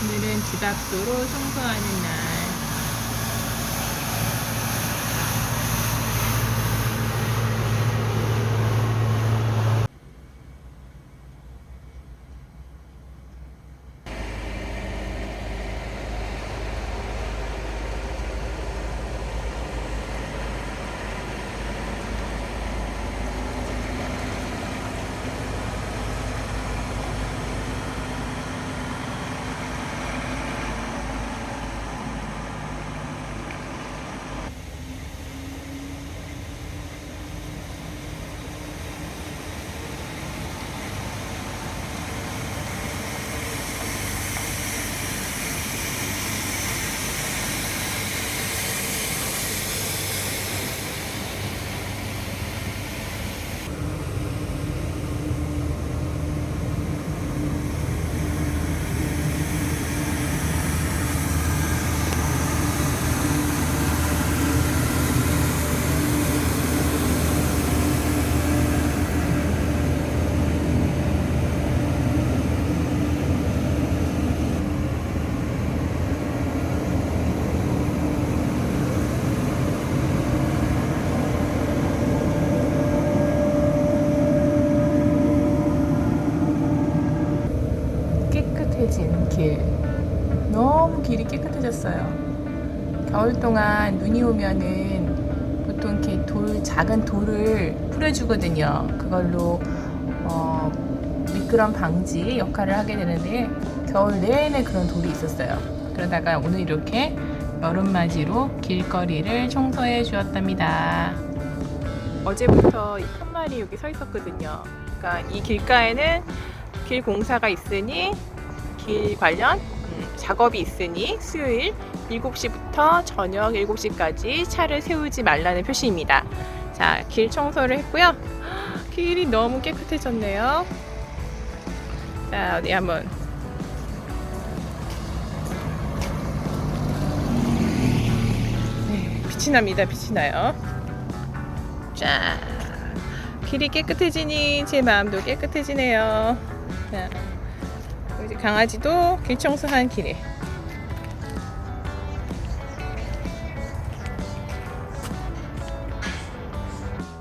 오늘은 집 앞도로 청소하는 날. 깨끗해진 길. 너무 길이 깨끗해졌어요. 겨울 동안 눈이 오면은 보통 이렇게 돌, 작은 돌을 뿌려주거든요. 그걸로 어, 미끄럼 방지 역할을 하게 되는데 겨울 내내 그런 돌이 있었어요. 그러다가 오늘 이렇게 여름맞이로 길거리를 청소해 주었답니다. 어제부터 이 칸말이 여기 서 있었거든요. 그러니까 이 길가에는 길 공사가 있으니 길 관련 음, 작업이 있으니 수요일 7시부터 저녁 7시까지 차를 세우지 말라는 표시입니다. 자, 길 청소를 했고요. 길이 너무 깨끗해졌네요. 자, 어디 한번 네, 빛이 납니다. 빛이 나요. 자, 길이 깨끗해지니 제 마음도 깨끗해지네요. 자, 강아지도 길 청소한 길에